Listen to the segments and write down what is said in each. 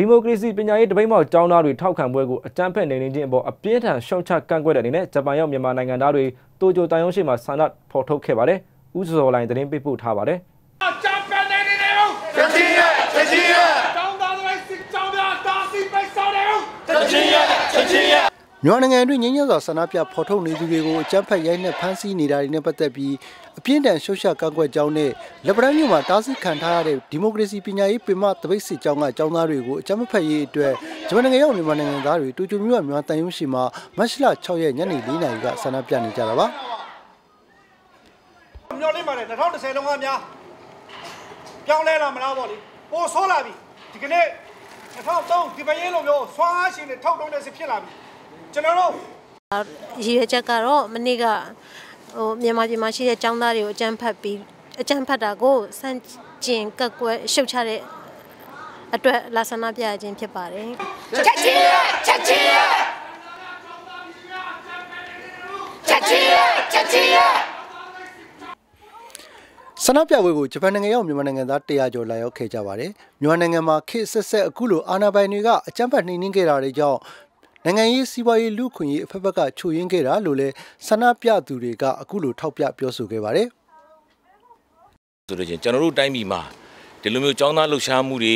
ဒီမိုကရေစီပညာရေးတပိတ်မောက်ကျောင်းသားတွေထောက်ခံပွဲကိုအကြမ်းဖက်နေနေခြင်းအပေါ်အပြင်းထန်ရှုံချကန့်ကွက်တဲ့အနေနဲ့ဂျပန်ရောက်မြန်မာနိုင်ငံသားတွေတိုကျိုတန်ယုံရှိမှာဆန္ဒဖော်ထုတ်ခဲ့ပါတယ်။ဦးစောလိုင်းသတင်းပေးပို့ထားပါတယ်။ဂျပန်နေနေတယ်ဟုတ်။ချက်ချင်းရဲ့ချက်ချင်းရဲ့ကျောင်းသားတွေစစ်ကြောင်းများတာစီပိတ်ဆောင်တယ်ဟုတ်။ချက်ချင်းရဲ့ချက်ချင်းရဲ့ မြန်မာနိုင်ငံအတွင်းငင်းညစွာဆန္ဒပြဖော်ထုတ်နေသူတွေကိုအကြမ်းဖက်ရိုက်နှက်ဖမ်းဆီးနေတာတွေနဲ့ပတ်သက်ပြီးအပြင်းထန်ရှုတ်ရှကန့်ကွက်ကြောင်းနဲ့လက်ပံမြို့မှာတားဆီးခံထားရတဲ့ဒီမိုကရေစီပညာရေးပင်မတပိတ်စစ်ကြောင်းကကျောင်းသားတွေကိုအကြမ်းဖက်ရေးအတွက်ဂျပန်နိုင်ငံရောက်မြန်မာနိုင်ငံသားတွေတူတူမြို့မြန်မာတန်ရုံးရှိမှာမတ်လ6ရက်ညနေ4နာရီကဆန္ဒပြနေကြတာပါမျော်လင့်ပါတယ်2010လုံးကများပြောင်းလဲလာမလားပေါ့လေပိုဆိုးလာပြီဒီကနေ့2003ဒီပရင်လိုမျိုးဆွမ်းအားရှင်တွေထောက်တုံးတဲ့စစ်ဖြစ်လာပြီ ကျွန်တော်တို့ရည်ရွယ်ချက်ကတော့မနေ့ကဟိုမြန်မာပြည်မှာရှိတဲ့ចောင်းသားတွေကိုအကြမ်းဖက်ပြီးအကြမ်းဖက်တာကိုစန့်ကျင်ကက်ကွယ်ရှုတ်ချတဲ့အတွက်လာဆန္ဒပြခြင်းဖြစ်ပါတယ်ချက်ချင်းချက်ချင်းချက်ချင်းချက်ချင်းဆန္ဒပြပွဲကိုဂျပန်နိုင်ငံရောက်မြန်မာနိုင်ငံသား100ကျော်လာရောက်ခဲ့ကြပါတယ်မြန်မာနိုင်ငံမှာခေတ်ဆက်ဆက်အခုလိုအာဏာပိုင်တွေကအကြမ်းဖက်နှိမ်နင်းခဲ့တာတွေကြောင့် နိုင်ငံရေးစီးပွားရေးလူခွင့်ရေးအဖက်ဖက်ကချို့ယွင်းခဲ့တာလို့လည်းဆန္ဒပြသူတွေကအခုလိုထောက်ပြပြောဆိုခဲ့ပါတယ်ဆိုလို့ချင်းကျွန်တော်တို့တိုင်းပြည်မှာဒီလိုမျိုးចောင်းသားလှုပ်ရှားမှုတွေ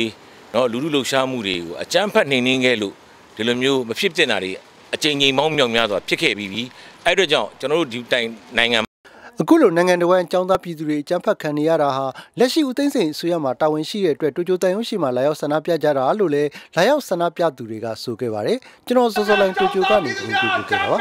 เนาะလူလူလှုပ်ရှားမှုတွေကိုအကြမ်းဖက်နှိမ်နင်းခဲ့လို့ဒီလိုမျိုးမဖြစ်တင်တာတွေအကြိမ်ကြိမ်ပေါင်းမြောက်များစွာဖြစ်ခဲ့ပြီးပြီအဲ့အတွက်ကြောင့်ကျွန်တော်တို့ဒီတိုင်းနိုင်ငံ အခုလိုနိုင်ငံတော်ဝန်အကြောင်းသားပြည်သူတွေအကြမ်းဖက်ခံနေရတာဟာလက်ရှိဦးသိန်းစိန်အစိုးရမှာတာဝန်ရှိတဲ့အတွက်တိုကျိုတန်ရုံးရှိမှလာရောက်ဆန္ဒပြကြတာလို့လည်းလာရောက်ဆန္ဒပြသူတွေကဆိုခဲ့ပါတယ်ကျွန်တော်စောစောလိုင်းတိုကျိုကနေကြည့်ပြခဲ့တာပါ